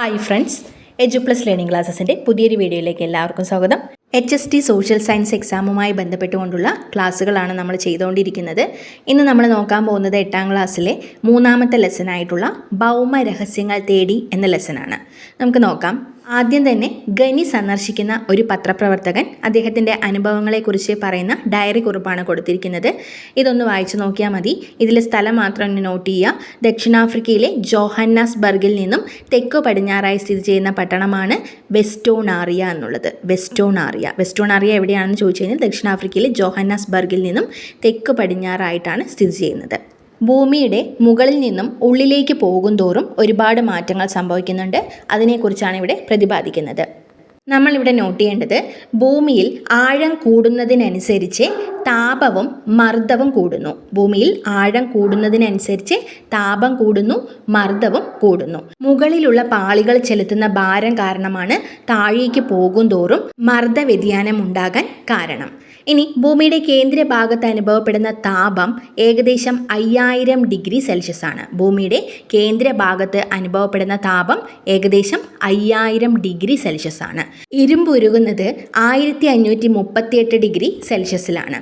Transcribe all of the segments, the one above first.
Hi friends Edu Plus Learning ക്ലാസ്സസിന്റെ പുതിയൊരു വീഡിയോയിലേക്ക് എല്ലാവർക്കും സ്വാഗതം. H S T social science എക്സാമുമായി ബന്ധപ്പെട്ടുകൊണ്ടുള്ള ക്ലാസ്സുകളാണ് നമ്മൾ ചെയ്തുകൊണ്ടിരിക്കുന്നത്. ഇന്ന് നമ്മൾ നോക്കാൻ പോകുന്നത് എട്ടാം ക്ലാസ്സിലെ മൂന്നാമത്തെ ലെസനായിട്ടുള്ള ഭൗമ രഹസ്യങ്ങൾ തേടി എന്ന ലെസനാണ് നമുക്ക് നോക്കാം. ആദ്യം തന്നെ ഗനി സന്ദർശിക്കുന്ന ഒരു പത്രപ്രവർത്തകൻ അദ്ദേഹത്തിന്റെ അനുഭവങ്ങളെക്കുറിച്ച് പറയുന്ന ഡയറി കുറിപ്പാണ് കൊടുത്തിരിക്കുന്നത്. ഇതൊന്ന് വായിച്ചു നോക്കിയാൽ മതി. ഇതിലെ സ്ഥലം മാത്രം നോട്ട് ചെയ്യുക. ദക്ഷിണാഫ്രിക്കയിലെ ജോഹന്നാസ്ബർഗിൽ നിന്നും തെക്കു പടിഞ്ഞാറായി സ്ഥിതി ചെയ്യുന്ന പട്ടണമാണ് വെസ്റ്റോണാറിയ എന്നുള്ളത്. വെസ്റ്റോണാറിയ. വെസ്റ്റോണാറിയ എവിടെയാണെന്ന് ചോദിച്ചു കഴിഞ്ഞാൽ ദക്ഷിണാഫ്രിക്കയിലെ ജോഹന്നാസ്ബർഗിൽ നിന്നും തെക്ക് പടിഞ്ഞാറായിട്ടാണ് സ്ഥിതി ചെയ്യുന്നത്. ഭൂമിയുടെ മുകളിൽ നിന്നും ഉള്ളിലേക്ക് പോകുന്തോറും ഒരുപാട് മാറ്റങ്ങൾ സംഭവിക്കുന്നുണ്ട്. അതിനെക്കുറിച്ചാണ് ഇവിടെ പ്രതിപാദിക്കുന്നത്. നമ്മളിവിടെ നോട്ട് ചെയ്യേണ്ടത് ഭൂമിയിൽ ആഴം കൂടുന്നതിനനുസരിച്ച് താപവും മർദ്ദവും കൂടുന്നു. ഭൂമിയിൽ ആഴം കൂടുന്നതിനനുസരിച്ച് താപം കൂടുന്നു മർദ്ദവും കൂടുന്നു. മുകളിലുള്ള പാളികൾ ചെലുത്തുന്ന ഭാരം കാരണമാണ് താഴേക്ക് പോകുന്തോറും മർദ്ദ വ്യതിയാനം ഉണ്ടാകാൻ കാരണം. ഇനി ഭൂമിയുടെ കേന്ദ്ര ഭാഗത്ത് അനുഭവപ്പെടുന്ന താപം ഏകദേശം അയ്യായിരം ഡിഗ്രി സെൽഷ്യസ് ആണ്. ഭൂമിയുടെ കേന്ദ്ര ഭാഗത്ത് അനുഭവപ്പെടുന്ന താപം ഏകദേശം അയ്യായിരം ഡിഗ്രി സെൽഷ്യസ് ആണ്. ഇരുമ്പ് ഉരുകുന്നത് ആയിരത്തി അഞ്ഞൂറ്റി മുപ്പത്തിയെട്ട് ഡിഗ്രി സെൽഷ്യസിലാണ്.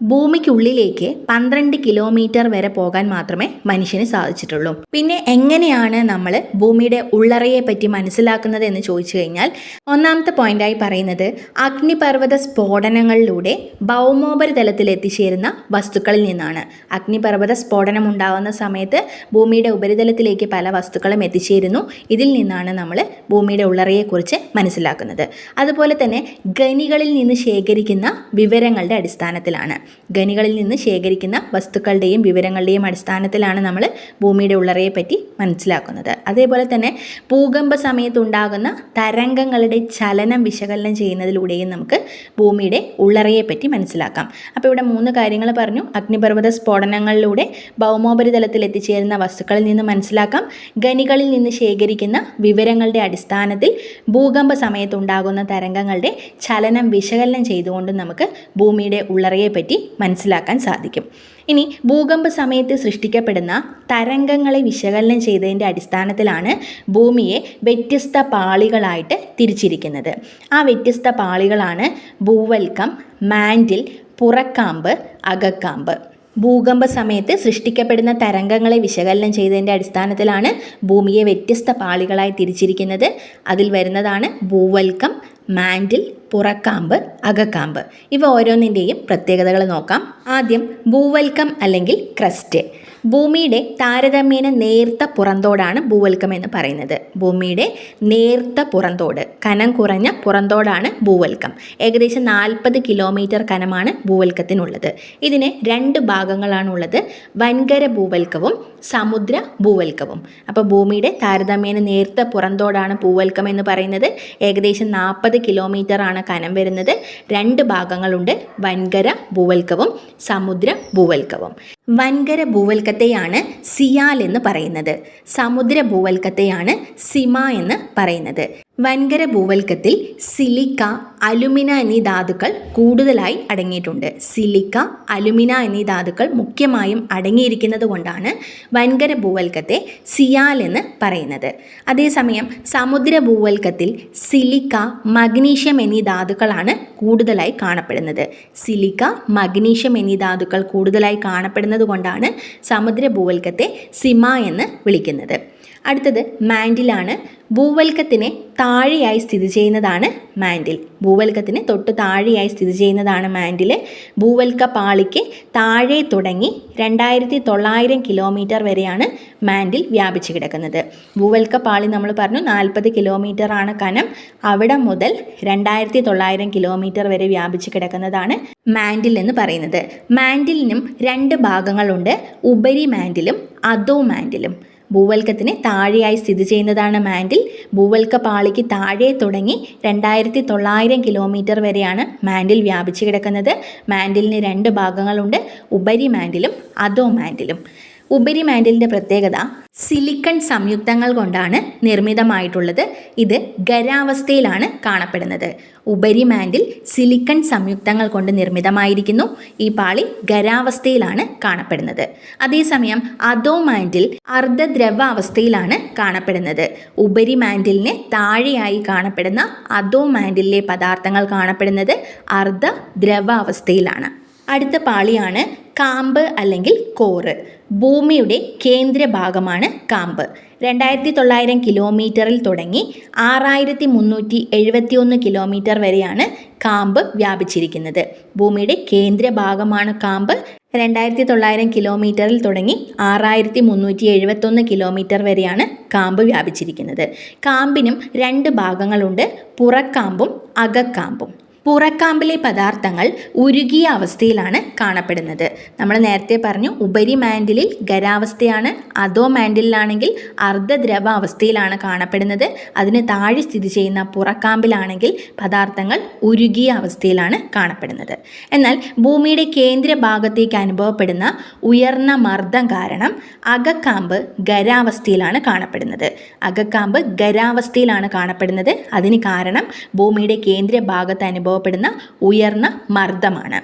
ഭൂമിക്കുള്ളിലേക്ക് പന്ത്രണ്ട് കിലോമീറ്റർ വരെ പോകാൻ മാത്രമേ മനുഷ്യന് സാധിച്ചിട്ടുള്ളൂ. പിന്നെ എങ്ങനെയാണ് നമ്മൾ ഭൂമിയുടെ ഉള്ളറയെ പറ്റി മനസ്സിലാക്കുന്നത് എന്ന് ചോദിച്ചു കഴിഞ്ഞാൽ ഒന്നാമത്തെ പോയിന്റായി പറയുന്നത് അഗ്നിപർവത സ്ഫോടനങ്ങളിലൂടെ ഭൗമോപരിതലത്തിൽ എത്തിച്ചേരുന്ന വസ്തുക്കളിൽ നിന്നാണ്. അഗ്നിപർവത സ്ഫോടനം ഉണ്ടാകുന്ന സമയത്ത് ഭൂമിയുടെ ഉപരിതലത്തിലേക്ക് പല വസ്തുക്കളും എത്തിച്ചേരുന്നു. ഇതിൽ നിന്നാണ് നമ്മൾ ഭൂമിയുടെ ഉള്ളറയെക്കുറിച്ച് മനസ്സിലാക്കുന്നത്. അതുപോലെ തന്നെ ഖനികളിൽ നിന്ന് ശേഖരിക്കുന്ന വിവരങ്ങളുടെ അടിസ്ഥാനത്തിലാണ്. ഖനികളിൽ നിന്ന് ശേഖരിക്കുന്ന വസ്തുക്കളുടെയും വിവരങ്ങളുടെയും അടിസ്ഥാനത്തിലാണ് നമ്മൾ ഭൂമിയുടെ ഉള്ളറയെ പറ്റി മനസ്സിലാക്കുന്നത്. അതേപോലെ തന്നെ ഭൂകമ്പ സമയത്തുണ്ടാകുന്ന തരംഗങ്ങളുടെ ചലനം വിശകലനം ചെയ്യുന്നതിലൂടെയും നമുക്ക് ഭൂമിയുടെ ഉള്ളറയെ പറ്റി മനസ്സിലാക്കാം. അപ്പോൾ ഇവിടെ മൂന്ന് കാര്യങ്ങൾ പറഞ്ഞു. അഗ്നിപർവത സ്ഫോടനങ്ങളിലൂടെ ഭൗമോപരിതലത്തിൽ എത്തിച്ചേരുന്ന വസ്തുക്കളിൽ നിന്ന് മനസ്സിലാക്കാം. ഖനികളിൽ നിന്ന് ശേഖരിക്കുന്ന വിവരങ്ങളുടെ അടിസ്ഥാനത്തിൽ ഭൂകമ്പ സമയത്തുണ്ടാകുന്ന തരംഗങ്ങളുടെ ചലനം വിശകലനം ചെയ്തുകൊണ്ട് നമുക്ക് ഭൂമിയുടെ ഉള്ളറയെ പറ്റി മനസ്സിലാക്കാൻ സാധിക്കും. ഇനി ഭൂകമ്പ സമയത്ത് സൃഷ്ടിക്കപ്പെടുന്ന തരംഗങ്ങളെ വിശകലനം ചെയ്തതിന്റെ അടിസ്ഥാനത്തിലാണ് ഭൂമിയെ വ്യത്യസ്ത പാളികളായിട്ട് തിരിച്ചിരിക്കുന്നത്. ആ വ്യത്യസ്ത പാളികളാണ് ഭൂവൽക്കം മാൻഡിൽ പുറക്കാമ്പ് അകക്കാമ്പ്. ഭൂകമ്പ സമയത്ത് സൃഷ്ടിക്കപ്പെടുന്ന തരംഗങ്ങളെ വിശകലനം ചെയ്തതിന്റെ അടിസ്ഥാനത്തിലാണ് ഭൂമിയെ വ്യത്യസ്ത പാളികളായി തിരിച്ചിരിക്കുന്നത്. അതിൽ വരുന്നതാണ് ഭൂവൽക്കം മാൻഡിൽ പുറക്കാമ്പ് അകക്കാമ്പ്. ഇവ ഓരോന്നിന്റെയും പ്രത്യേകതകൾ നോക്കാം. ആദ്യം ഭൂവൽക്കം അല്ലെങ്കിൽ ക്രസ്റ്റ്. ഭൂമിയുടെ താരതമ്യേന നേർത്ത പുറന്തോടാണ് ഭൂവൽക്കം എന്ന് പറയുന്നത്. ഭൂമിയുടെ നേർത്ത പുറന്തോട് കനം കുറഞ്ഞ പുറന്തോടാണ് ഭൂവൽക്കം. ഏകദേശം നാൽപ്പത് കിലോമീറ്റർ കനമാണ് ഭൂവൽക്കത്തിനുള്ളത്. ഇതിന് രണ്ട് ഭാഗങ്ങളാണുള്ളത്. വൻകര ഭൂവൽക്കവും സമുദ്ര ഭൂവൽക്കവും. അപ്പോൾ ഭൂമിയുടെ താരതമ്യേന നേർത്ത പുറന്തോടാണ് ഭൂവൽക്കം എന്ന് പറയുന്നത്. ഏകദേശം നാൽപ്പത് കിലോമീറ്റർ ആണ് കനം വരുന്നത്. രണ്ട് ഭാഗങ്ങളുണ്ട്. വൻകര ഭൂവൽക്കവും സമുദ്ര ഭൂവൽക്കവും. വൻകര ഭൂവൽക്കത്തെയാണ് സിയാൽ എന്ന് പറയുന്നത്. സമുദ്ര ഭൂവൽക്കത്തെയാണ് സിമ എന്ന് പറയുന്നത്. വൻകര ഭൂവൽക്കത്തിൽ സിലിക്ക അലുമിന എന്നീ ധാതുക്കൾ കൂടുതലായി അടങ്ങിയിട്ടുണ്ട്. സിലിക്ക അലുമിന എന്നീ ധാതുക്കൾ മുഖ്യമായും അടങ്ങിയിരിക്കുന്നത് കൊണ്ടാണ് വൻകര ഭൂവൽക്കത്തെ സിയാൽ എന്ന് പറയുന്നത്. അതേസമയം സമുദ്ര ഭൂവൽക്കത്തിൽ സിലിക്ക മഗ്നീഷ്യം എന്നീ ധാതുക്കളാണ് കൂടുതലായി കാണപ്പെടുന്നത്. സിലിക്ക മഗ്നീഷ്യം എന്നീ ധാതുക്കൾ കൂടുതലായി കാണപ്പെടുന്നത് കൊണ്ടാണ് സമുദ്ര ഭൂവൽക്കത്തെ സിമ എന്ന് വിളിക്കുന്നത്. അടുത്തത് മാൻഡിലാണ്. ഭൂവൽക്കത്തിന് താഴെയായി സ്ഥിതി ചെയ്യുന്നതാണ് മാൻഡിൽ. ഭൂവൽക്കത്തിന് തൊട്ട് താഴെയായി സ്ഥിതി ചെയ്യുന്നതാണ് മാൻഡിൽ ഭൂവൽക്ക പാളിക്ക് താഴെ തുടങ്ങി രണ്ടായിരത്തി തൊള്ളായിരം കിലോമീറ്റർ വരെയാണ് മാൻഡിൽ വ്യാപിച്ചു കിടക്കുന്നത്. ഭൂവൽക്ക പാളി നമ്മൾ പറഞ്ഞു നാൽപ്പത് കിലോമീറ്റർ ആണ് കനം. അവിടെ മുതൽ രണ്ടായിരത്തി തൊള്ളായിരം കിലോമീറ്റർ വരെ വ്യാപിച്ചു കിടക്കുന്നതാണ് മാൻഡിൽ എന്ന് പറയുന്നത്. മാൻഡിലിനും രണ്ട് ഭാഗങ്ങളുണ്ട്. ഉപരി മാൻഡിലും അധോ മാൻഡിലും ഭൂവൽക്കത്തിന് താഴെയായി സ്ഥിതി ചെയ്യുന്നതാണ് മാൻഡിൽ. ഭൂവൽക്ക പാളിക്ക് താഴെ തുടങ്ങി രണ്ടായിരത്തി തൊള്ളായിരം കിലോമീറ്റർ വരെയാണ് മാൻഡിൽ വ്യാപിച്ചു കിടക്കുന്നത്. മാൻഡിലിന് രണ്ട് ഭാഗങ്ങളുണ്ട്. ഉപരി മാൻഡിലും അധോ മാൻഡിലും. ഉപരിമാൻഡിലിന്റെ പ്രത്യേകത സിലിക്കൺ സംയുക്തങ്ങൾ കൊണ്ടാണ് നിർമ്മിതമായിട്ടുള്ളത്. ഇത് ഖരാവസ്ഥയിലാണ് കാണപ്പെടുന്നത്. ഉപരിമാൻഡിൽ സിലിക്കൺ സംയുക്തങ്ങൾ കൊണ്ട് നിർമ്മിതമായിരിക്കുന്നു. ഈ പാളി ഖരാവസ്ഥയിലാണ് കാണപ്പെടുന്നത്. അതേസമയം അധോമാൻഡിൽ അർദ്ധദ്രവ അവസ്ഥയിലാണ് കാണപ്പെടുന്നത്. ഉപരിമാൻഡിലിന് താഴെയായി കാണപ്പെടുന്ന അധോമാൻഡിലെ പദാർത്ഥങ്ങൾ കാണപ്പെടുന്നത് അർദ്ധദ്രവാവസ്ഥയിലാണ്. അടുത്ത പാളിയാണ് കാമ്പ് അല്ലെങ്കിൽ കോറ്. ഭൂമിയുടെ കേന്ദ്രഭാഗമാണ് കാമ്പ്. രണ്ടായിരത്തി തൊള്ളായിരം കിലോമീറ്ററിൽ തുടങ്ങി ആറായിരത്തി മുന്നൂറ്റി എഴുപത്തി ഒന്ന് കിലോമീറ്റർ വരെയാണ് കാമ്പ് വ്യാപിച്ചിരിക്കുന്നത്. ഭൂമിയുടെ കേന്ദ്രഭാഗമാണ് കാമ്പ്. രണ്ടായിരത്തി തൊള്ളായിരം കിലോമീറ്ററിൽ തുടങ്ങി ആറായിരത്തി മുന്നൂറ്റി എഴുപത്തൊന്ന് കിലോമീറ്റർ വരെയാണ് കാമ്പ് വ്യാപിച്ചിരിക്കുന്നത്. കാമ്പിനും രണ്ട് ഭാഗങ്ങളുണ്ട്. പുറക്കാമ്പും അകക്കാമ്പും. പുറക്കാമ്പിലെ പദാർത്ഥങ്ങൾ ഉരുകിയ അവസ്ഥയിലാണ് കാണപ്പെടുന്നത്. നമ്മൾ നേരത്തെ പറഞ്ഞു ഉപരി മാൻഡിലിൽ ഖരാവസ്ഥയാണ് അധോ മാൻഡിലാണെങ്കിൽ അർദ്ധദ്രവ അവസ്ഥയിലാണ് കാണപ്പെടുന്നത്. അതിന് താഴെ സ്ഥിതി ചെയ്യുന്ന പുറക്കാമ്പിലാണെങ്കിൽ പദാർത്ഥങ്ങൾ ഉരുകിയ അവസ്ഥയിലാണ് കാണപ്പെടുന്നത്. എന്നാൽ ഭൂമിയുടെ കേന്ദ്ര ഭാഗത്തേക്ക് അനുഭവപ്പെടുന്ന ഉയർന്ന മർദ്ദം കാരണം അകക്കാമ്പ് ഖരാവസ്ഥയിലാണ് കാണപ്പെടുന്നത്. അകക്കാമ്പ് ഖരാവസ്ഥയിലാണ് കാണപ്പെടുന്നത്. അതിന് കാരണം ഭൂമിയുടെ കേന്ദ്ര ഭാഗത്ത് അനുഭവപ്പെടുന്ന ഉയർന്ന മർദ്ദമാണ്.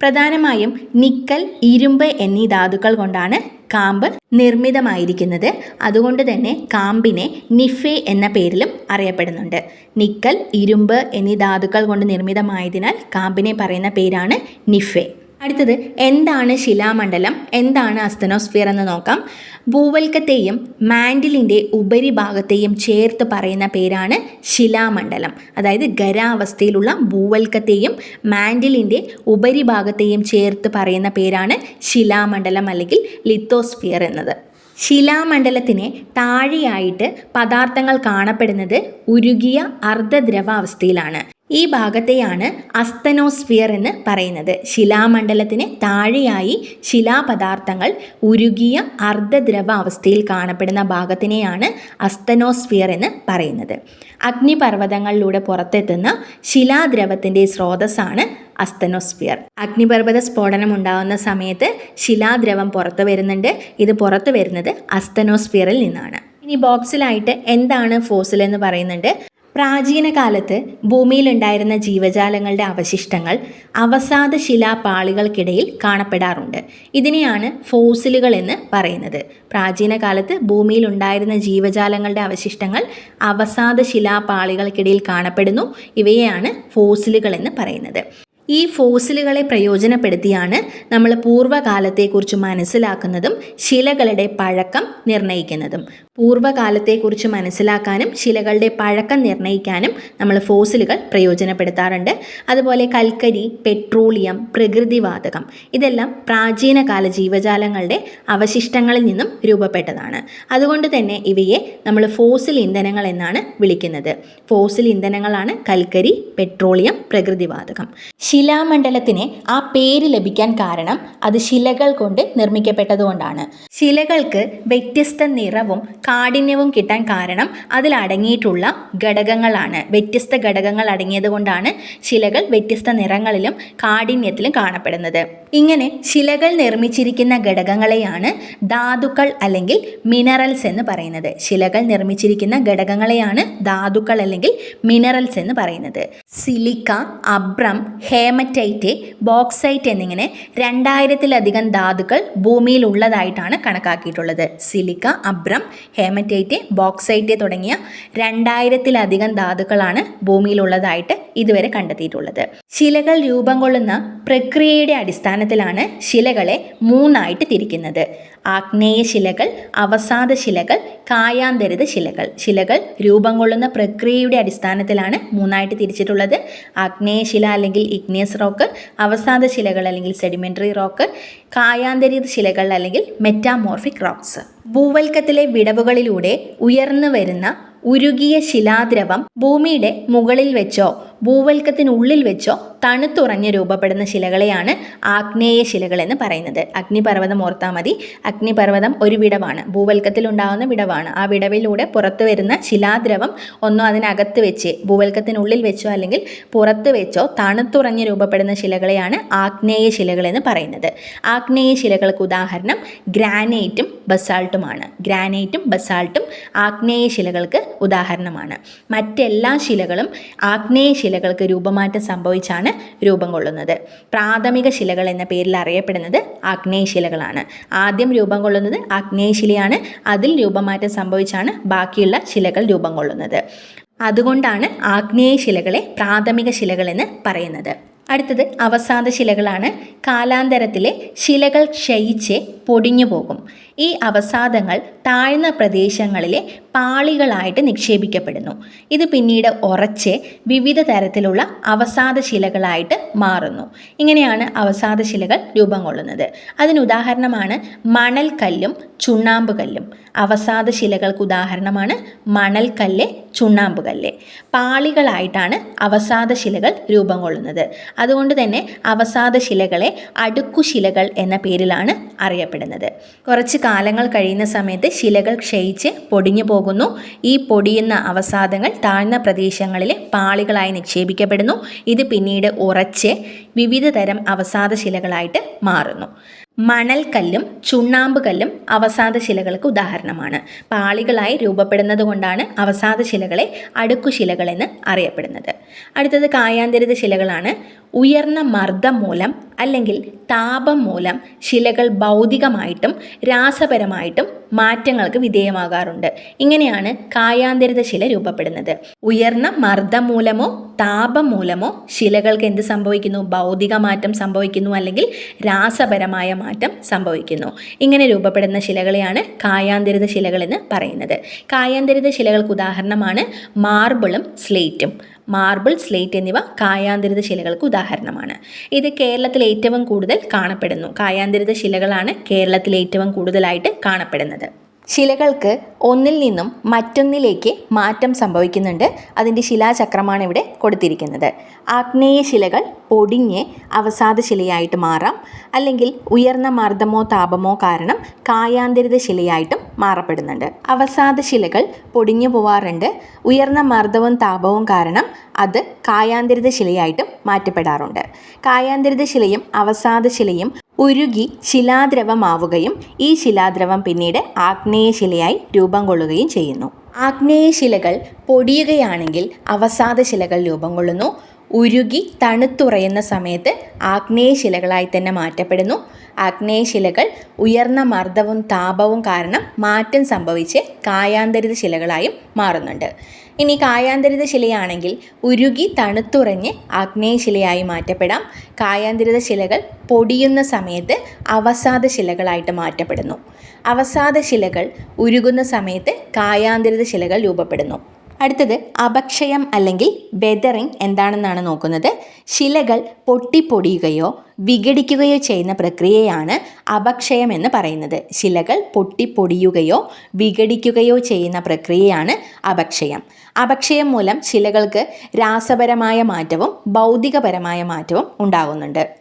പ്രധാനമായും നിക്കൽ ഇരുമ്പ് എന്നീ ധാതുക്കൾ കൊണ്ടാണ് കാമ്പ് നിർമ്മിതമായിരിക്കുന്നത്. അതുകൊണ്ട് തന്നെ കാമ്പിനെ നിഫെ എന്ന പേരിലും അറിയപ്പെടുന്നുണ്ട്. നിക്കൽ ഇരുമ്പ് എന്നീ ധാതുക്കൾ കൊണ്ട് നിർമ്മിതമായതിനാൽ കാമ്പിനെ പറയുന്ന പേരാണ് നിഫെ. അടുത്തത് എന്താണ് ശിലാമണ്ഡലം? എന്താണ് അസ്തനോസ്ഫിയർ എന്ന് നോക്കാം. ഭൂവൽക്കത്തെയും മാൻഡിലിന്റെ ഉപരിഭാഗത്തെയും ചേർത്ത് പറയുന്ന പേരാണ് ശിലാമണ്ഡലം. അതായത് ഖരാവസ്ഥയിലുള്ള ഭൂവൽക്കത്തെയും മാൻഡിലിന്റെ ഉപരിഭാഗത്തെയും ചേർത്ത് പറയുന്ന പേരാണ് ശിലാമണ്ഡലം അല്ലെങ്കിൽ ലിത്തോസ്ഫിയർ എന്നത്. ശിലാമണ്ഡലത്തിന് താഴെയായിട്ട് പദാർത്ഥങ്ങൾ കാണപ്പെടുന്നത് ഉരുകിയ അർദ്ധദ്രവ അവസ്ഥയിലാണ് ഈ ഭാഗത്തെയാണ് അസ്തനോസ്ഫിയർ എന്ന് പറയുന്നത്. ശിലാമണ്ഡലത്തിന് താഴെയായി ശിലാപദാർത്ഥങ്ങൾ ഉരുകിയ അർദ്ധദ്രവ അവസ്ഥയിൽ കാണപ്പെടുന്ന ഭാഗത്തിനെയാണ് അസ്തനോസ്ഫിയർ എന്ന് പറയുന്നത്. അഗ്നിപർവതങ്ങളിലൂടെ പുറത്തെത്തുന്ന ശിലാദ്രവത്തിന്റെ സ്രോതസ്സാണ് അസ്തനോസ്ഫിയർ. അഗ്നിപർവത സ്ഫോടനം ഉണ്ടാകുന്ന സമയത്ത് ശിലാദ്രവം പുറത്തു വരുന്നുണ്ട്. ഇത് പുറത്തു വരുന്നത് അസ്തനോസ്ഫിയറിൽ നിന്നാണ്. ഇനി ബോക്സിലായിട്ട് എന്താണ് ഫോസിൽ എന്ന് പറയുന്നുണ്ട്. പ്രാചീന കാലത്ത് ഭൂമിയിലുണ്ടായിരുന്ന ജീവജാലങ്ങളുടെ അവശിഷ്ടങ്ങൾ അവസാദ ശിലാപാളികൾക്കിടയിൽ കാണപ്പെടാറുണ്ട്. ഇതിനെയാണ് ഫോസിലുകൾ എന്ന് പറയുന്നത്. പ്രാചീന കാലത്ത് ഭൂമിയിൽ ഉണ്ടായിരുന്ന ജീവജാലങ്ങളുടെ അവശിഷ്ടങ്ങൾ അവസാദ ശിലാപാളികൾക്കിടയിൽ കാണപ്പെടുന്നു. ഇവയെയാണ് ഫോസിലുകൾ എന്ന് പറയുന്നത്. ഈ ഫോസിലുകളെ പ്രയോജനപ്പെടുത്തിയാണ് നമ്മൾ പൂർവകാലത്തെക്കുറിച്ച് മനസ്സിലാക്കുന്നതും ശിലകളുടെ പഴക്കം നിർണയിക്കുന്നതും. പൂർവകാലത്തെക്കുറിച്ച് മനസ്സിലാക്കാനും ശിലകളുടെ പഴക്കം നിർണയിക്കാനും നമ്മൾ ഫോസിലുകൾ പ്രയോജനപ്പെടുത്താറുണ്ട്. അതുപോലെ കൽക്കരി പെട്രോളിയം പ്രകൃതിവാതകം ഇതെല്ലാം പ്രാചീനകാല ജീവജാലങ്ങളുടെ അവശിഷ്ടങ്ങളിൽ നിന്നും രൂപപ്പെട്ടതാണ്. അതുകൊണ്ട് തന്നെ ഇവയെ നമ്മൾ ഫോസിൽ ഇന്ധനങ്ങൾ എന്നാണ് വിളിക്കുന്നത്. ഫോസിൽ ഇന്ധനങ്ങളാണ് കൽക്കരി പെട്രോളിയം പ്രകൃതിവാതകം. ശിലാമണ്ഡലത്തിന് ആ പേര് ലഭിക്കാൻ കാരണം അത് ശിലകൾ കൊണ്ട് നിർമ്മിക്കപ്പെട്ടതുകൊണ്ടാണ്. ശിലകൾക്ക് വ്യത്യസ്ത നിറവും കാഠിന്യവും കിട്ടാൻ കാരണം അതിലടങ്ങിയിട്ടുള്ള ഘടകങ്ങളാണ്. വ്യത്യസ്ത ഘടകങ്ങൾ അടങ്ങിയത് കൊണ്ടാണ് ശിലകൾ വ്യത്യസ്ത നിറങ്ങളിലും കാഠിന്യത്തിലും കാണപ്പെടുന്നത്. ഇങ്ങനെ ശിലകൾ നിർമ്മിച്ചിരിക്കുന്ന ഘടകങ്ങളെയാണ് ധാതുക്കൾ അല്ലെങ്കിൽ മിനറൽസ് എന്ന് പറയുന്നത്. ശിലകൾ നിർമ്മിച്ചിരിക്കുന്ന ഘടകങ്ങളെയാണ് ധാതുക്കൾ അല്ലെങ്കിൽ മിനറൽസ് എന്ന് പറയുന്നത്. സിലിക്ക അബ്രം ഹേമറ്റൈറ്റ് ബോക്സൈറ്റ് എന്നിങ്ങനെ രണ്ടായിരത്തിലധികം ധാതുക്കൾ ഭൂമിയിൽ ഉള്ളതായിട്ടാണ് കണക്കാക്കിയിട്ടുള്ളത്. സിലിക്ക അബ്രം ഹേമറ്റൈറ്റ് ബോക്സൈറ്റ് തുടങ്ങിയ രണ്ടായിരത്തിലധികം ധാതുക്കളാണ് ഭൂമിയിലുള്ളതായിട്ട് ഇതുവരെ കണ്ടെത്തിയിട്ടുള്ളത്. ശിലകൾ രൂപം കൊള്ളുന്ന പ്രക്രിയയുടെ അടിസ്ഥാനത്തിലാണ് ശിലകളെ മൂന്നായിട്ട് തിരിക്കുന്നത്. ആഗ്നേയ ശിലകൾ അവസാദ ശിലകൾ കായാന്തരിത ശിലകൾ. ശിലകൾ രൂപം കൊള്ളുന്ന പ്രക്രിയയുടെ അടിസ്ഥാനത്തിലാണ് മൂന്നായിട്ട് തിരിച്ചിട്ടുള്ളത്. ആഗ്നേയ ശില അല്ലെങ്കിൽ ഇഗ്നിയസ് റോക്ക് അവസാദ ശിലകൾ അല്ലെങ്കിൽ സെഡിമെന്ററി റോക്ക് കായാന്തരിത ശിലകൾ അല്ലെങ്കിൽ മെറ്റാമോർഫിക് റോക്സ് ഭൂവൽക്കത്തിലെ വിടവുകളിലൂടെ ഉയർന്നു വരുന്ന ഉരുകിയ ശിലാദ്രവം ഭൂമിയുടെ മുകളിൽ വെച്ചോ ഭൂവൽക്കത്തിനുള്ളിൽ വെച്ചോ തണുത്തുറഞ്ഞ് രൂപപ്പെടുന്ന ശിലകളെയാണ് ആഗ്നേയ ശിലകൾ എന്ന് പറയുന്നത്. അഗ്നിപർവതം ഓർത്താൽ മതി. അഗ്നിപർവതം ഒരു വിടവാണ്. ഭൂവൽക്കത്തിൽ ഉണ്ടാകുന്ന വിടവാണ്. ആ വിടവിലൂടെ പുറത്തു വരുന്ന ശിലാദ്രവം ഒന്നോ അതിനകത്ത് വെച്ച് ഭൂവൽക്കത്തിനുള്ളിൽ വെച്ചോ അല്ലെങ്കിൽ പുറത്ത് വെച്ചോ തണുത്തുറഞ്ഞ് രൂപപ്പെടുന്ന ശിലകളെയാണ് ആഗ്നേയ ശിലകൾ എന്ന് പറയുന്നത്. ആഗ്നേയ ശിലകൾക്ക് ഉദാഹരണം ഗ്രാനൈറ്റും ബസാൾട്ടുമാണ്. ഗ്രാനൈറ്റും ബസാൾട്ടും ആഗ്നേയ ശിലകൾക്ക് ഉദാഹരണമാണ്. മറ്റെല്ലാ ശിലകളും ആഗ്നേയ ശിലകൾക്ക് രൂപമാറ്റം സംഭവിച്ചാണ് രൂപം കൊള്ളുന്നത്. പ്രാഥമിക ശിലകൾ എന്ന പേരിൽ അറിയപ്പെടുന്നത് ആഗ്നേയ ശിലകളാണ് ആദ്യം രൂപം കൊള്ളുന്നത് ആഗ്നേയ ശിലയാണ് അതിൽ രൂപമാറ്റം സംഭവിച്ചാണ് ബാക്കിയുള്ള ശിലകൾ രൂപം കൊള്ളുന്നത്. അതുകൊണ്ടാണ് ആഗ്നേയ ശിലകളെ പ്രാഥമിക ശിലകളെന്ന് പറയുന്നത്. അടുത്തത് അവസാദ ശിലകളാണ്. കാലാന്തരത്തിലെ ശിലകൾ ക്ഷയിച്ച് പൊടിഞ്ഞു പോകും ഈ അവസാദങ്ങൾ താഴ്ന്ന പ്രദേശങ്ങളിലെ പാളികളായിട്ട് നിക്ഷേപിക്കപ്പെടുന്നു. ഇത് പിന്നീട് ഉറച്ച് വിവിധ തരത്തിലുള്ള അവസാദ ശിലകളായിട്ട് മാറുന്നു. ഇങ്ങനെയാണ് അവസാദശിലകൾ രൂപം കൊള്ളുന്നത്. അതിനുദാഹരണമാണ് മണൽക്കല്ലും ചുണ്ണാമ്പുകല്ലും. അവസാദശിലകൾക്ക് ഉദാഹരണമാണ് മണൽക്കല്ല് ചുണ്ണാമ്പുകല്ല്. പാളികളായിട്ടാണ് അവസാദശിലകൾ രൂപം കൊള്ളുന്നത്. അതുകൊണ്ട് തന്നെ അവസാദശിലകളെ അടുക്കുശിലകൾ എന്ന പേരിലാണ് അറിയപ്പെടുന്നത്. കുറച്ച് കാലങ്ങൾ കഴിയുന്ന സമയത്ത് ശിലകൾ ക്ഷയിച്ച് പൊടിഞ്ഞു പോകുന്നു. ഈ പൊടിയുന്ന അവസാദങ്ങൾ താഴ്ന്ന പ്രദേശങ്ങളിലെ പാളികളായി നിക്ഷേപിക്കപ്പെടുന്നു. ഇത് പിന്നീട് ഉറച്ച് വിവിധ തരം അവസാദ ശിലകളായിട്ട് മാറുന്നു. മണൽക്കല്ലും ചുണ്ണാമ്പുകല്ലും അവസാദ ശിലകൾക്ക് ഉദാഹരണമാണ്. പാളികളായി രൂപപ്പെടുന്നത് കൊണ്ടാണ് അവസാദ ശിലകളെ അടുക്കുശിലകളെന്ന് അറിയപ്പെടുന്നത്. അടുത്തത് കായാന്തരിത ശിലകളാണ്. ഉയർന്ന മർദ്ദം മൂലം അല്ലെങ്കിൽ താപം മൂലം ശിലകൾ ഭൗതികമായിട്ടും രാസപരമായിട്ടും മാറ്റങ്ങൾക്ക് വിധേയമാകാറുണ്ട്. ഇങ്ങനെയാണ് കായാന്തരിത ശില രൂപപ്പെടുന്നത്. ഉയർന്ന മർദ്ദം മൂലമോ താപം മൂലമോ ശിലകൾക്ക് എന്ത് സംഭവിക്കുന്നു? ഭൗതിക മാറ്റം സംഭവിക്കുന്നു അല്ലെങ്കിൽ രാസപരമായ മാറ്റം സംഭവിക്കുന്നു. ഇങ്ങനെ രൂപപ്പെടുന്ന ശിലകളെയാണ് കായാന്തരിത ശിലകളെന്ന് പറയുന്നത്. കായാന്തരിത ശിലകൾക്ക് ഉദാഹരണമാണ് മാർബിളും സ്ലേറ്റും. മാർബിൾ സ്ലേറ്റ് എന്നിവ കായാന്തരിത ശിലകൾക്ക് ഉദാഹരണമാണ്. ഇത് കേരളത്തിൽ ഏറ്റവും കൂടുതൽ കാണപ്പെടുന്നു. കായാന്തരിത ശിലകളാണ് കേരളത്തിൽ ഏറ്റവും കൂടുതലായിട്ട് കാണപ്പെടുന്നത്. ശിലകൾക്ക് ഒന്നിൽ നിന്നും മറ്റൊന്നിലേക്ക് മാറ്റം സംഭവിക്കുന്നുണ്ട്. അതിന്റെ ശിലാചക്രമാണ് ഇവിടെ കൊടുത്തിരിക്കുന്നത്. ആഗ്നേയ ശിലകൾ പൊടിഞ്ഞ് അവസാദ ശിലയായിട്ട് മാറാം. അല്ലെങ്കിൽ ഉയർന്ന മർദ്ദമോ താപമോ കാരണം കായാന്തരിത ശിലയായിട്ടും മാറപ്പെടുന്നുണ്ട്. അവസാദ ശിലകൾ പൊടിഞ്ഞു പോവാറുണ്ട്. ഉയർന്ന മർദ്ദവും താപവും കാരണം അത് കായാന്തരിത ശിലയായിട്ടും മാറ്റപ്പെടാറുണ്ട്. കായാന്തരിത ശിലയും അവസാദ ശിലയും ഉരുകി ശിലാദ്രവമാവുകയും ഈ ശിലാദ്രവം പിന്നീട് ആഗ്നേയശിലയായി രൂപം കൊള്ളുകയും ചെയ്യുന്നു. ആഗ്നേയശിലകൾ പൊടിയുകയാണെങ്കിൽ അവസാദ ശിലകൾ രൂപം കൊള്ളുന്നു. ഉരുകി തണുത്തുറയുന്ന സമയത്ത് ആഗ്നേയശിലകളായി തന്നെ മാറ്റപ്പെടുന്നു. ആഗ്നേയശിലകൾ ഉയർന്ന മർദ്ദവും താപവും കാരണം മാറ്റം സംഭവിച്ച് കായാന്തരിത ശിലകളായും മാറുന്നുണ്ട്. ഇനി കായാന്തരിത ശിലയാണെങ്കിൽ ഉരുകി തണുത്തുറഞ്ഞ് ആഗ്നേയ ശിലയായി മാറ്റപ്പെടാം. കായാന്തരിത ശിലകൾ പൊടിയുന്ന സമയത്ത് അവസാദ ശിലകളായിട്ട് മാറ്റപ്പെടുന്നു. അവസാദ ശിലകൾ ഉരുകുന്ന സമയത്ത് കായാന്തരിത ശിലകൾ രൂപപ്പെടുന്നു. അടുത്തത് അപക്ഷയം അല്ലെങ്കിൽ വെതറിങ് എന്താണെന്നാണ് നോക്കുന്നത്. ശിലകൾ പൊട്ടിപ്പൊടിയുകയോ വിഘടിക്കുകയോ ചെയ്യുന്ന പ്രക്രിയയാണ് അപക്ഷയം എന്ന് പറയുന്നത്. ശിലകൾ പൊട്ടിപ്പൊടിയുകയോ വിഘടിക്കുകയോ ചെയ്യുന്ന പ്രക്രിയയാണ് അപക്ഷയം. അപക്ഷയം മൂലം ശിലകൾക്ക് രാസപരമായ മാറ്റവും ഭൗതികപരമായ മാറ്റവും ഉണ്ടാകുന്നുണ്ട്.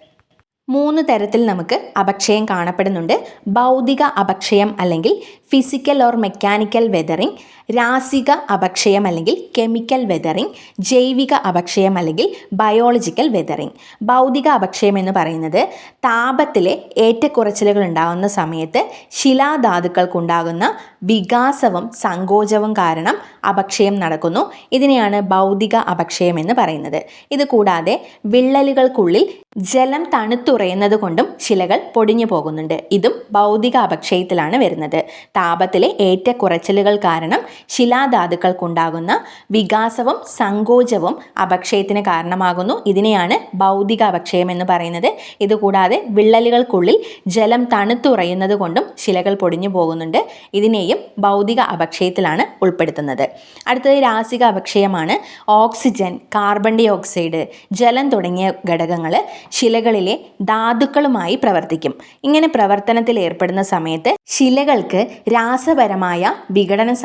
മൂന്ന് തരത്തിൽ നമുക്ക് അപക്ഷയം കാണപ്പെടുന്നുണ്ട്. ഭൗതിക അപക്ഷയം അല്ലെങ്കിൽ ഫിസിക്കൽ ഓർ മെക്കാനിക്കൽ വെതറിംഗ് രാസിക അപക്ഷയം അല്ലെങ്കിൽ കെമിക്കൽ വെതറിങ് ജൈവിക അപക്ഷയം അല്ലെങ്കിൽ ബയോളജിക്കൽ വെതറിങ്. ഭൗതിക അപക്ഷയം എന്ന് പറയുന്നത് താപത്തിലെ ഏറ്റക്കുറച്ചിലുകൾ ഉണ്ടാകുന്ന സമയത്ത് ശിലാധാതുക്കൾക്കുണ്ടാകുന്ന വികാസവും സങ്കോചവും കാരണം അപക്ഷയം നടക്കുന്നു. ഇതിനെയാണ് ഭൗതിക അപക്ഷയം എന്ന് പറയുന്നത്. ഇത് കൂടാതെ വിള്ളലുകൾക്കുള്ളിൽ ജലം തണുത്തുറയുന്നത് കൊണ്ടും ശിലകൾ പൊടിഞ്ഞു പോകുന്നുണ്ട്. ഇതും ഭൗതിക അപക്ഷയത്തിലാണ് വരുന്നത്. താപത്തിലെ ഏറ്റക്കുറച്ചിലുകൾ കാരണം ശിലാധാതുക്കൾക്കുണ്ടാകുന്ന വികാസവും സങ്കോചവും അപക്ഷയത്തിന് കാരണമാകുന്നു. ഇതിനെയാണ് ഭൗതിക അപക്ഷയം എന്ന് പറയുന്നത്. ഇതുകൂടാതെ വിള്ളലുകൾക്കുള്ളിൽ ജലം തണുത്തുറയുന്നത് കൊണ്ടും ശിലകൾ പൊടിഞ്ഞു പോകുന്നുണ്ട്. ഇതിനെയും ഭൗതിക അപക്ഷയത്തിലാണ് ഉൾപ്പെടുത്തുന്നത്. അടുത്തത് രാസിക അപക്ഷയമാണ് ഓക്സിജൻ കാർബൺ ഡൈ ഓക്സൈഡ് ജലം തുടങ്ങിയ ഘടകങ്ങൾ ശിലകളിലെ ധാതുക്കളുമായി പ്രവർത്തിക്കും. ഇങ്ങനെ പ്രവർത്തനത്തിൽ ഏർപ്പെടുന്ന സമയത്ത് ശിലകൾക്ക് രാസപരമായ വിഘടനം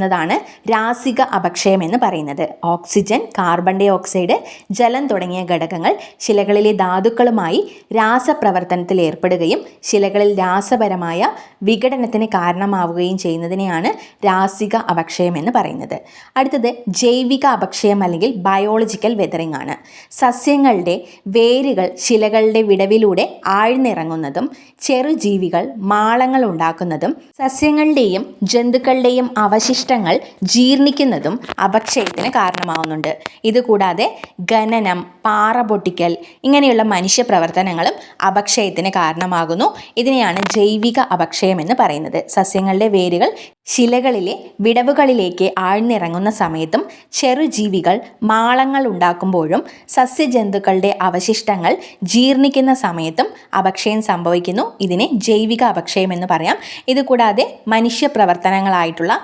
സംഭവിക്കുന്നതാണ് രാസിക അപക്ഷയം എന്ന് പറയുന്നത്. ഓക്സിജൻ കാർബൺ ഡൈ ഓക്സൈഡ് ജലം തുടങ്ങിയ ഘടകങ്ങൾ ശിലകളിലെ ധാതുക്കളുമായി രാസപ്രവർത്തനത്തിൽ ഏർപ്പെടുകയും ശിലകളിൽ രാസപരമായ വിഘടനത്തിന് കാരണമാവുകയും ചെയ്യുന്നതിനെയാണ് രാസിക അപക്ഷയം എന്ന് പറയുന്നത്. അടുത്തത് ജൈവിക അപക്ഷയം അല്ലെങ്കിൽ ബയോളജിക്കൽ വെതറിംഗ് ആണ്. സസ്യങ്ങളുടെ വേരുകൾ ശിലകളുടെ വിടവിലൂടെ ആഴ്ന്നിറങ്ങുന്നതും ചെറുജീവികൾ മാളങ്ങൾ ഉണ്ടാക്കുന്നതും സസ്യങ്ങളുടെയും ജന്തുക്കളുടെയും അവശിഷ്ടങ്ങൾ ജീർണിക്കുന്നതും അപക്ഷയത്തിന് കാരണമാവുന്നുണ്ട്. ഇതുകൂടാതെ ഖനനം പാറ പൊട്ടിക്കൽ ഇങ്ങനെയുള്ള മനുഷ്യ പ്രവർത്തനങ്ങളും അപക്ഷയത്തിന് കാരണമാകുന്നു. ഇതിനെയാണ് ജൈവിക അപക്ഷയം എന്ന് പറയുന്നത്. സസ്യങ്ങളുടെ വേരുകൾ ശിലകളിലെ വിടവുകളിലേക്ക് ആഴ്ന്നിറങ്ങുന്ന സമയത്തും ചെറുജീവികൾ മാളങ്ങൾ ഉണ്ടാക്കുമ്പോഴും സസ്യജന്തുക്കളുടെ അവശിഷ്ടങ്ങൾ ജീർണിക്കുന്ന സമയത്തും അപക്ഷയം സംഭവിക്കുന്നു. ഇതിനെ ജൈവിക അപക്ഷയം എന്ന് പറയാം. ഇതുകൂടാതെ മനുഷ്യ പ്രവർത്തനങ്ങളായിട്ടുള്ള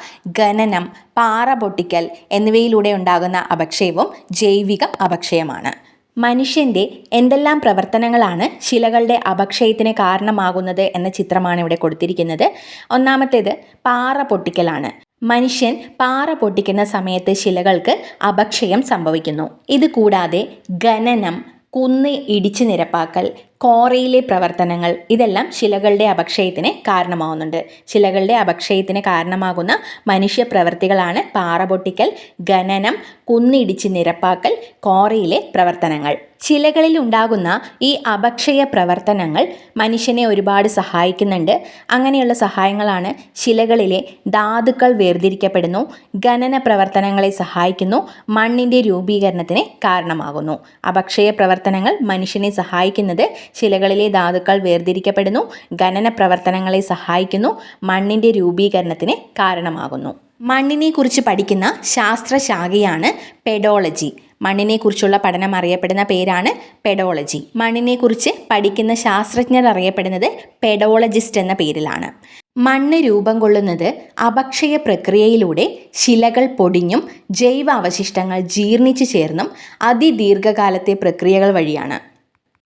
ഖനനം പാറ പൊട്ടിക്കൽ എന്നിവയിലൂടെ ഉണ്ടാകുന്ന അപക്ഷയവും ജൈവിക അപക്ഷയമാണ്. മനുഷ്യന്റെ എന്തെല്ലാം പ്രവർത്തനങ്ങളാണ് ശിലകളുടെ അപക്ഷയത്തിന് കാരണമാകുന്നത് എന്ന ചിത്രമാണ് ഇവിടെ കൊടുത്തിരിക്കുന്നത്. ഒന്നാമത്തേത് പാറ പൊട്ടിക്കലാണ്. മനുഷ്യൻ പാറ പൊട്ടിക്കുന്ന സമയത്ത് ശിലകൾക്ക് അപക്ഷയം സംഭവിക്കുന്നു. ഇത് കൂടാതെ ഖനനം കുന്ന് ഇടിച്ചു നിരപ്പാക്കൽ കോറയിലെ പ്രവർത്തനങ്ങൾ ഇതെല്ലാം ശിലകളുടെ അപക്ഷയത്തിന് കാരണമാവുന്നുണ്ട്. ശിലകളുടെ അപക്ഷയത്തിന് കാരണമാകുന്ന മനുഷ്യ പ്രവർത്തികളാണ് പാറ പൊട്ടിക്കൽ ഖനനം കുന്നിടിച്ച് നിരപ്പാക്കൽ കോറയിലെ പ്രവർത്തനങ്ങൾ. ശിലകളിൽ ഉണ്ടാകുന്ന ഈ അപക്ഷയ പ്രവർത്തനങ്ങൾ മനുഷ്യനെ ഒരുപാട് സഹായിക്കുന്നുണ്ട്. അങ്ങനെയുള്ള സഹായങ്ങളാണ് ശിലകളിലെ ധാതുക്കൾ വേർതിരിക്കപ്പെടുന്നു ഖനന പ്രവർത്തനങ്ങളെ സഹായിക്കുന്നു മണ്ണിന്റെ രൂപീകരണത്തിന് കാരണമാകുന്നു. അപക്ഷയ പ്രവർത്തനങ്ങൾ മനുഷ്യനെ സഹായിക്കുന്നത് ശിലകളിലെ ധാതുക്കൾ വേർതിരിക്കപ്പെടുന്നു ഖനന പ്രവർത്തനങ്ങളെ സഹായിക്കുന്നു മണ്ണിന്റെ രൂപീകരണത്തിന് കാരണമാകുന്നു. മണ്ണിനെക്കുറിച്ച് പഠിക്കുന്ന ശാസ്ത്രശാഖയാണ് പെഡോളജി. മണ്ണിനെക്കുറിച്ചുള്ള പഠനം അറിയപ്പെടുന്ന പേരാണ് പെഡോളജി. മണ്ണിനെക്കുറിച്ച് പഠിക്കുന്ന ശാസ്ത്രജ്ഞർ അറിയപ്പെടുന്നത് പെഡോളജിസ്റ്റ് എന്ന പേരിലാണ്. മണ്ണ് രൂപം കൊള്ളുന്നത് അപക്ഷയ പ്രക്രിയയിലൂടെ ശിലകൾ പൊടിഞ്ഞും ജൈവ അവശിഷ്ടങ്ങൾ ജീർണിച്ചു ചേർന്നും അതിദീർഘകാലത്തെ പ്രക്രിയകൾ വഴിയാണ്.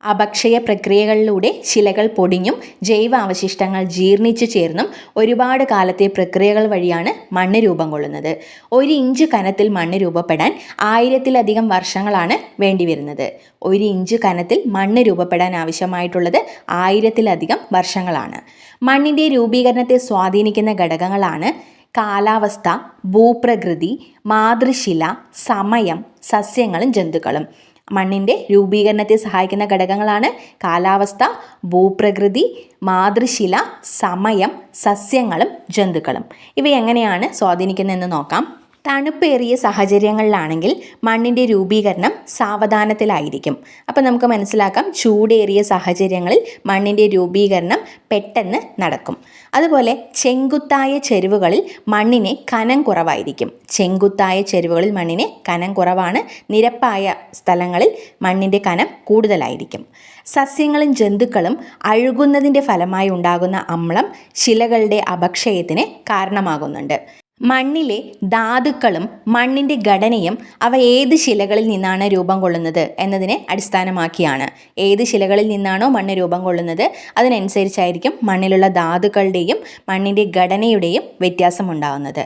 അപക്ഷയ പ്രക്രിയകളിലൂടെ ശിലകൾ പൊടിഞ്ഞും ജൈവ അവശിഷ്ടങ്ങൾ ജീർണിച്ചു ചേർന്നും ഒരുപാട് കാലത്തെ പ്രക്രിയകൾ വഴിയാണ് മണ്ണ് രൂപം കൊള്ളുന്നത്. ഒരു ഇഞ്ച് കനത്തിൽ മണ്ണ് രൂപപ്പെടാൻ ആയിരത്തിലധികം വർഷങ്ങളാണ് വേണ്ടിവരുന്നത് ഒരു ഇഞ്ച് കനത്തിൽ മണ്ണ് രൂപപ്പെടാൻ ആവശ്യമായിട്ടുള്ളത് ആയിരത്തിലധികം വർഷങ്ങളാണ്. മണ്ണിന്റെ രൂപീകരണത്തെ സ്വാധീനിക്കുന്ന ഘടകങ്ങളാണ് കാലാവസ്ഥ ഭൂപ്രകൃതി മാതൃശില സമയം സസ്യങ്ങളും ജന്തുക്കളും. മണ്ണിന്റെ രൂപീകരണത്തെ സഹായിക്കുന്ന ഘടകങ്ങളാണ് കാലാവസ്ഥ ഭൂപ്രകൃതി മാതൃശില സമയം സസ്യങ്ങളും ജന്തുക്കളും. ഇവയെങ്ങനെയാണ് സ്വാധീനിക്കുന്നതെന്ന് നോക്കാം. തണുപ്പേറിയ സാഹചര്യങ്ങളിലാണെങ്കിൽ മണ്ണിന്റെ രൂപീകരണം സാവധാനത്തിലായിരിക്കും. അപ്പോൾ നമുക്ക് മനസ്സിലാക്കാം ചൂടേറിയ സാഹചര്യങ്ങളിൽ മണ്ണിന്റെ രൂപീകരണം പെട്ടെന്ന് നടക്കും. അതുപോലെ ചെങ്കുത്തായ ചെരുവുകളിൽ മണ്ണിന് കനം കുറവായിരിക്കും. ചെങ്കുത്തായ ചെരുവുകളിൽ മണ്ണിന് കനം കുറവാണ്. നിരപ്പായ സ്ഥലങ്ങളിൽ മണ്ണിന്റെ കനം കൂടുതലായിരിക്കും. സസ്യങ്ങളും ജന്തുക്കളും അഴുകുന്നതിന്റെ ഫലമായി ഉണ്ടാകുന്ന അമ്ലം ശിലകളുടെ അപക്ഷയത്തിന് കാരണമാകുന്നുണ്ട്. മണ്ണിലെ ധാതുക്കളും മണ്ണിന്റെ ഘടനയും അവ ഏത് ശിലകളിൽ നിന്നാണ് രൂപം കൊള്ളുന്നത് എന്നതിനെ അടിസ്ഥാനമാക്കിയാണ്. ഏത് ശിലകളിൽ നിന്നാണോ മണ്ണ് രൂപം കൊള്ളുന്നത് അതിനനുസരിച്ചായിരിക്കും മണ്ണിലുള്ള ധാതുക്കളുടെയും മണ്ണിന്റെ ഘടനയുടെയും വ്യത്യാസം ഉണ്ടാകുന്നത്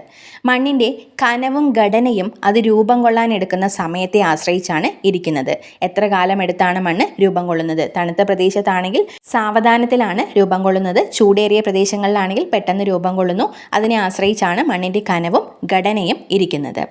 മണ്ണിന്റെ കനവും ഘടനയും അത് രൂപം കൊള്ളാൻ എടുക്കുന്ന സമയത്തെ ആശ്രയിച്ചാണ് ഇരിക്കുന്നത്. എത്ര കാലമെടുത്താണ് മണ്ണ് രൂപം കൊള്ളുന്നത്? തണുത്ത പ്രദേശത്താണെങ്കിൽ സാവധാനത്തിലാണ് രൂപം കൊള്ളുന്നത്. ചൂടേറിയ പ്രദേശങ്ങളിലാണെങ്കിൽ പെട്ടെന്ന് രൂപം കൊള്ളുന്നു. അതിനെ ആശ്രയിച്ചാണ് മണ്ണിന്റെ കനവും ഘടനയും ഇരിക്കുന്നത്.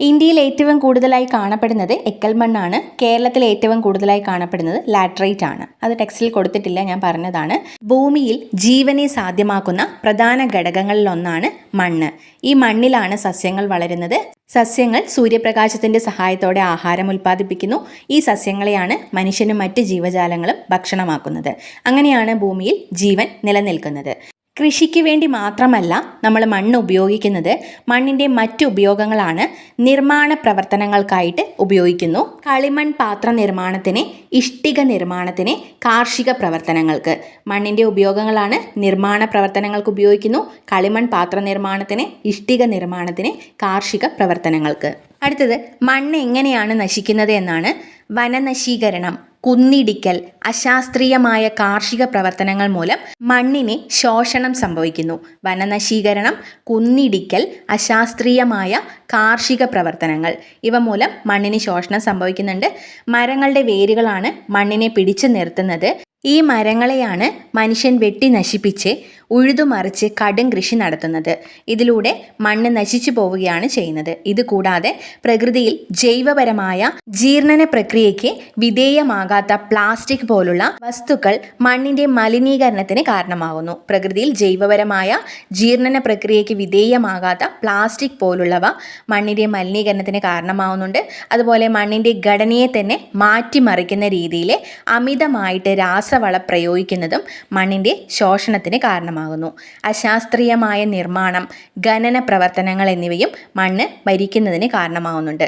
ഇന്ത്യയിൽ ഏറ്റവും കൂടുതലായി കാണപ്പെടുന്നത് എക്കൽ മണ്ണാണ്. കേരളത്തിൽ ഏറ്റവും കൂടുതലായി കാണപ്പെടുന്നത് ലാറ്ററൈറ്റ് ആണ്. അത് ടെക്സ്റ്റിൽ കൊടുത്തിട്ടില്ല ഞാൻ പറഞ്ഞതാണ്. ഭൂമിയിൽ ജീവനെ സാധ്യമാക്കുന്ന പ്രധാന ഘടകങ്ങളിലൊന്നാണ് മണ്ണ്. ഈ മണ്ണിലാണ് സസ്യങ്ങൾ വളരുന്നത്. സസ്യങ്ങൾ സൂര്യപ്രകാശത്തിന്റെ സഹായത്തോടെ ആഹാരം ഉൽപ്പാദിപ്പിക്കുന്നു. ഈ സസ്യങ്ങളെയാണ് മനുഷ്യനും മറ്റ് ജീവജാലങ്ങളും ഭക്ഷണമാക്കുന്നത്. അങ്ങനെയാണ് ഭൂമിയിൽ ജീവൻ നിലനിൽക്കുന്നത്. കൃഷിക്ക് വേണ്ടി മാത്രമല്ല നമ്മൾ മണ്ണ് ഉപയോഗിക്കുന്നത് മണ്ണിന്റെ മറ്റ് ഉപയോഗങ്ങളാണ് നിർമ്മാണ പ്രവർത്തനങ്ങൾക്കായിട്ട് ഉപയോഗിക്കുന്നു. കളിമൺ പാത്ര നിർമ്മാണത്തിന് ഇഷ്ടിക നിർമ്മാണത്തിന് കാർഷിക പ്രവർത്തനങ്ങൾക്ക്. മണ്ണിന്റെ ഉപയോഗങ്ങളാണ് നിർമ്മാണ പ്രവർത്തനങ്ങൾക്ക് ഉപയോഗിക്കുന്നു. കളിമൺ പാത്ര നിർമ്മാണത്തിന് ഇഷ്ടിക നിർമ്മാണത്തിന് കാർഷിക പ്രവർത്തനങ്ങൾക്ക്. അടുത്തത് മണ്ണ് എങ്ങനെയാണ് നശിക്കുന്നത് എന്നാണ് വനനശീകരണം. കുന്നിടിക്കൽ അശാസ്ത്രീയമായ കാർഷിക പ്രവർത്തനങ്ങൾ മൂലം മണ്ണിനെ ശോഷണം സംഭവിക്കുന്നു. വനനശീകരണം കുന്നിടിക്കൽ അശാസ്ത്രീയമായ കാർഷിക പ്രവർത്തനങ്ങൾ ഇവ മൂലം മണ്ണിന് ശോഷണം സംഭവിക്കുന്നുണ്ട്. മരങ്ങളുടെ വേരുകളാണ് മണ്ണിനെ പിടിച്ചു നിർത്തുന്നത്. ഈ മരങ്ങളെയാണ് മനുഷ്യൻ വെട്ടി നശിപ്പിച്ച് ഉഴുതുമറിച്ച് കടും കൃഷി നടത്തുന്നത്. ഇതിലൂടെ മണ്ണ് നശിച്ചു പോവുകയാണ് ചെയ്യുന്നത്. ഇത് കൂടാതെ പ്രകൃതിയിൽ ജൈവപരമായ ജീർണന പ്രക്രിയയ്ക്ക് വിധേയമാകാത്ത പ്ലാസ്റ്റിക് പോലുള്ള വസ്തുക്കൾ മണ്ണിന്റെ മലിനീകരണത്തിന് കാരണമാകുന്നു. പ്രകൃതിയിൽ ജൈവപരമായ ജീർണന പ്രക്രിയയ്ക്ക് വിധേയമാകാത്ത പ്ലാസ്റ്റിക് പോലുള്ളവ മണ്ണിന്റെ മലിനീകരണത്തിന് കാരണമാവുന്നുണ്ട്. അതുപോലെ മണ്ണിന്റെ ഘടനയെ തന്നെ മാറ്റിമറിക്കുന്ന രീതിയിൽ അമിതമായിട്ട് രാസവള പ്രയോഗിക്കുന്നതും മണ്ണിന്റെ ശോഷണത്തിന് കാരണമാകുന്നു അശാസ്ത്രീയമായ നിർമ്മാണം ഖനന പ്രവർത്തനങ്ങൾ എന്നിവയും മണ്ണ് മരിക്കുന്നതിന് കാരണമാകുന്നുണ്ട്.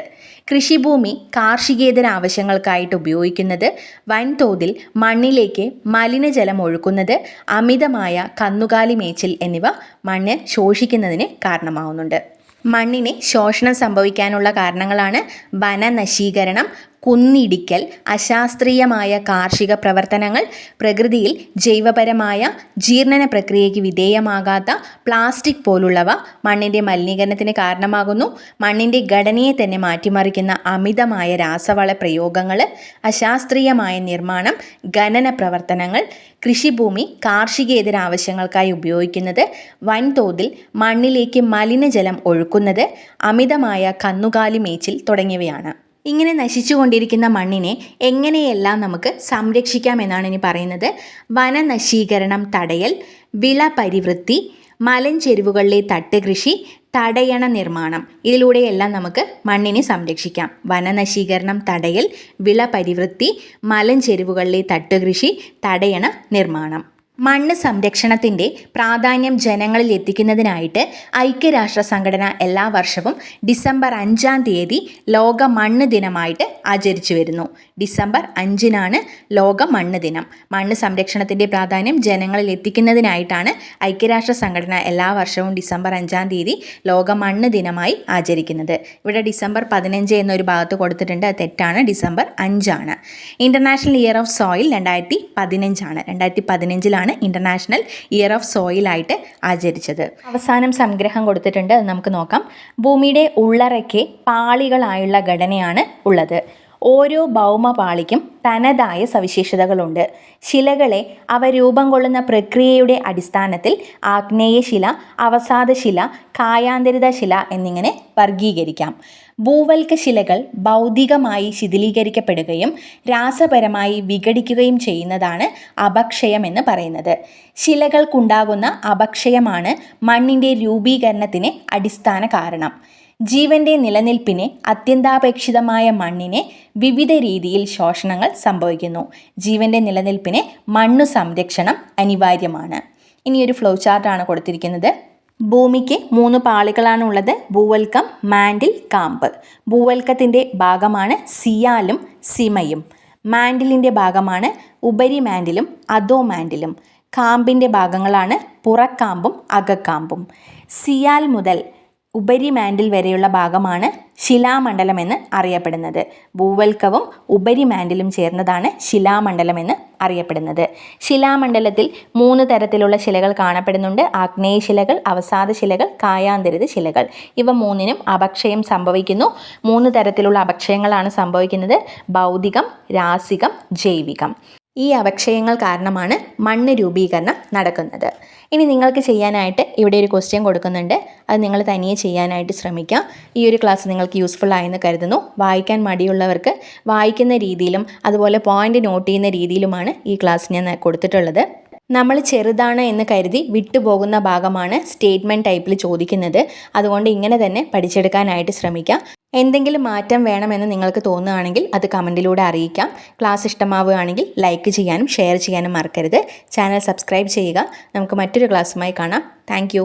കൃഷിഭൂമി കാർഷികേതര ആവശ്യങ്ങൾക്കായിട്ട് ഉപയോഗിക്കുന്നത് വൻതോതിൽ മണ്ണിലേക്ക് മലിനജലം ഒഴുക്കുന്നത് അമിതമായ കന്നുകാലി മേച്ചിൽ എന്നിവ മണ്ണ് ശോഷിക്കുന്നതിന് കാരണമാകുന്നുണ്ട്. മണ്ണിന് ശോഷണം സംഭവിക്കാനുള്ള കാരണങ്ങളാണ് വനനശീകരണം കുന്നിടിക്കൽ അശാസ്ത്രീയമായ കാർഷിക പ്രവർത്തനങ്ങൾ പ്രകൃതിയിൽ ജൈവപരമായ ജീർണന പ്രക്രിയയ്ക്ക് വിധേയമാകാത്ത പ്ലാസ്റ്റിക് പോലുള്ളവ മണ്ണിന്റെ മലിനീകരണത്തിന് കാരണമാകുന്നു. മണ്ണിന്റെ ഘടനയെ തന്നെ മാറ്റിമറിക്കുന്ന അമിതമായ രാസവള പ്രയോഗങ്ങൾ അശാസ്ത്രീയമായ നിർമ്മാണം ഖനന പ്രവർത്തനങ്ങൾ കൃഷിഭൂമി കാർഷികേതര ആവശ്യങ്ങൾക്കായി ഉപയോഗിക്കുന്നത് വൻതോതിൽ മണ്ണിലേക്ക് മലിനജലം ഒഴുക്കുന്നത് അമിതമായ കന്നുകാലി മേച്ചിൽ തുടങ്ങിയവയാണ്. ഇങ്ങനെ നശിച്ചുകൊണ്ടിരിക്കുന്ന മണ്ണിനെ എങ്ങനെയെല്ലാം നമുക്ക് സംരക്ഷിക്കാം എന്നാണ് ഇനി പറയുന്നത്. വനനശീകരണം തടയൽ വിള പരിവൃത്തി മലഞ്ചെരുവുകളിലെ തട്ടുകൃഷി തടയണ നിർമ്മാണം. ഇതിലൂടെയെല്ലാം നമുക്ക് മണ്ണിനെ സംരക്ഷിക്കാം. വനനശീകരണം തടയൽ വിള പരിവൃത്തി മലഞ്ചെരുവുകളിലെ തട്ടുകൃഷി തടയണ നിർമ്മാണം. മണ്ണ് സംരക്ഷണത്തിന്റെ പ്രാധാന്യം ജനങ്ങളിൽ എത്തിക്കുന്നതിനായിട്ട് ഐക്യരാഷ്ട്ര സംഘടന എല്ലാ വർഷവും ഡിസംബർ അഞ്ചാം തീയതി ലോക മണ്ണ് ദിനമായിട്ട് ആചരിച്ചു വരുന്നു. ഡിസംബർ അഞ്ചിനാണ് ലോക മണ്ണ് ദിനം. മണ്ണ് സംരക്ഷണത്തിന്റെ പ്രാധാന്യം ജനങ്ങളിൽ എത്തിക്കുന്നതിനായിട്ടാണ് ഐക്യരാഷ്ട്ര സംഘടന എല്ലാ വർഷവും ഡിസംബർ അഞ്ചാം തീയതി ലോക മണ്ണ് ദിനമായി ആചരിക്കുന്നത്. ഇവിടെ ഡിസംബർ പതിനഞ്ച് എന്നൊരു ഭാഗത്ത് കൊടുത്തിട്ടുണ്ട്. തെറ്റാണ്. ഡിസംബർ അഞ്ചാണ്. ഇന്റർനാഷണൽ ഇയർ ഓഫ് സോയിൽ രണ്ടായിരത്തി പതിനഞ്ചാണ്. രണ്ടായിരത്തി പതിനഞ്ചിലാണ് ഇന്റർനാഷണൽ ഇയർ ഓഫ് സോയിലായിട്ട് ആചരിച്ചത്. അവസാനം സംഗ്രഹം കൊടുത്തിട്ടുണ്ട്. നമുക്ക് നോക്കാം. ഭൂമിയുടെ ഉള്ളറയ്ക്ക് പാളികളായുള്ള ഘടനയാണ് ഉള്ളത്. ഓരോ ഭൗമപാളിക്കും തനതായ സവിശേഷതകളുണ്ട്. ശിലകളെ അവ രൂപം കൊള്ളുന്ന പ്രക്രിയയുടെ അടിസ്ഥാനത്തിൽ ആഗ്നേയശില അവസാദശില കായാന്തരിത ശില എന്നിങ്ങനെ വർഗീകരിക്കാം ഭൂവൽക്ക ശിലകൾ ഭൗതികമായി ശിഥിലീകരിക്കപ്പെടുകയും രാസപരമായി വിഘടിക്കുകയും ചെയ്യുന്നതാണ് അപക്ഷയം എന്ന് പറയുന്നത്. ശിലകൾക്കുണ്ടാകുന്ന അപക്ഷയമാണ് മണ്ണിന്റെ രൂപീകരണത്തിന് അടിസ്ഥാന കാരണം. ജീവന്റെ നിലനിൽപ്പിന് അത്യന്താപേക്ഷിതമായ മണ്ണിനെ വിവിധ രീതിയിൽ ശോഷണങ്ങൾ സംഭവിക്കുന്നു. ജീവന്റെ നിലനിൽപ്പിന് മണ്ണു സംരക്ഷണം അനിവാര്യമാണ്. ഇനിയൊരു ഫ്ലോ ചാർട്ടാണ് കൊടുത്തിരിക്കുന്നത്. ഭൂമിക്ക് മൂന്ന് പാളികളാണ് ഉള്ളത് ഭൂവൽക്കം മാൻഡിൽ കാമ്പ്. ഭൂവൽക്കത്തിന്റെ ഭാഗമാണ് സിയാലും സിമയും. മാൻഡിലിന്റെ ഭാഗമാണ് ഉപരി മാൻഡിലും അധോ മാൻഡിലും കാമ്പിന്റെ ഭാഗങ്ങളാണ് പുറക്കാമ്പും അകക്കാമ്പും. സിയാൽ മുതൽ ഉപരി മാൻഡിൽ വരെയുള്ള ഭാഗമാണ് ശിലാമണ്ഡലം എന്ന് അറിയപ്പെടുന്നത്. ഭൂവൽക്കവും ഉപരി മാൻഡിലും ചേർന്നതാണ് ശിലാമണ്ഡലം എന്ന് അറിയപ്പെടുന്നത്. ശിലാമണ്ഡലത്തിൽ മൂന്ന് തരത്തിലുള്ള ശിലകൾ കാണപ്പെടുന്നുണ്ട്. ആഗ്നേയ ശിലകൾ അവസാദ ശിലകൾ കായാന്തരിത ശിലകൾ. ഇവ മൂന്നിനും അപക്ഷയം സംഭവിക്കുന്നു. മൂന്ന് തരത്തിലുള്ള അപക്ഷയങ്ങളാണ് സംഭവിക്കുന്നത്. ഭൗതികം രാസികം ജൈവികം. ഈ അവക്ഷയങ്ങൾ കാരണമാണ് മണ്ണ് രൂപീകരണം നടക്കുന്നത്. ഇനി നിങ്ങൾക്ക് ചെയ്യാനായിട്ട് ഇവിടെ ഒരു ക്വസ്റ്റ്യൻ കൊടുക്കുന്നുണ്ട്. അത് നിങ്ങൾ തനിയെ ചെയ്യാനായിട്ട് ശ്രമിക്കാം. ഈ ഒരു ക്ലാസ് നിങ്ങൾക്ക് യൂസ്ഫുൾ ആയെന്ന് കരുതുന്നു. വായിക്കാൻ മടിയുള്ളവർക്ക് വായിക്കുന്ന രീതിയിലും അതുപോലെ പോയിന്റ് നോട്ട് ചെയ്യുന്ന രീതിയിലുമാണ് ഈ ക്ലാസ് ഞാൻ കൊടുത്തിട്ടുള്ളത്. നമ്മൾ ചെറുതാണ് എന്ന് കരുതി വിട്ടുപോകുന്ന ഭാഗമാണ് സ്റ്റേറ്റ്മെന്റ് ടൈപ്പിൽ ചോദിക്കുന്നത്. അതുകൊണ്ട് ഇങ്ങനെ തന്നെ പഠിച്ചെടുക്കാനായിട്ട് ശ്രമിക്കുക എന്തെങ്കിലും മാറ്റം വേണമെന്ന് നിങ്ങൾക്ക് തോന്നുകയാണെങ്കിൽ അത് കമന്റിലൂടെ അറിയിക്കാം. ക്ലാസ് ഇഷ്ടമാവുകയാണെങ്കിൽ ലൈക്ക് ചെയ്യാനും ഷെയർ ചെയ്യാനും മറക്കരുത്. ചാനൽ സബ്സ്ക്രൈബ് ചെയ്യുക. നമുക്ക് മറ്റൊരു ക്ലാസ്സുമായി കാണാം. താങ്ക്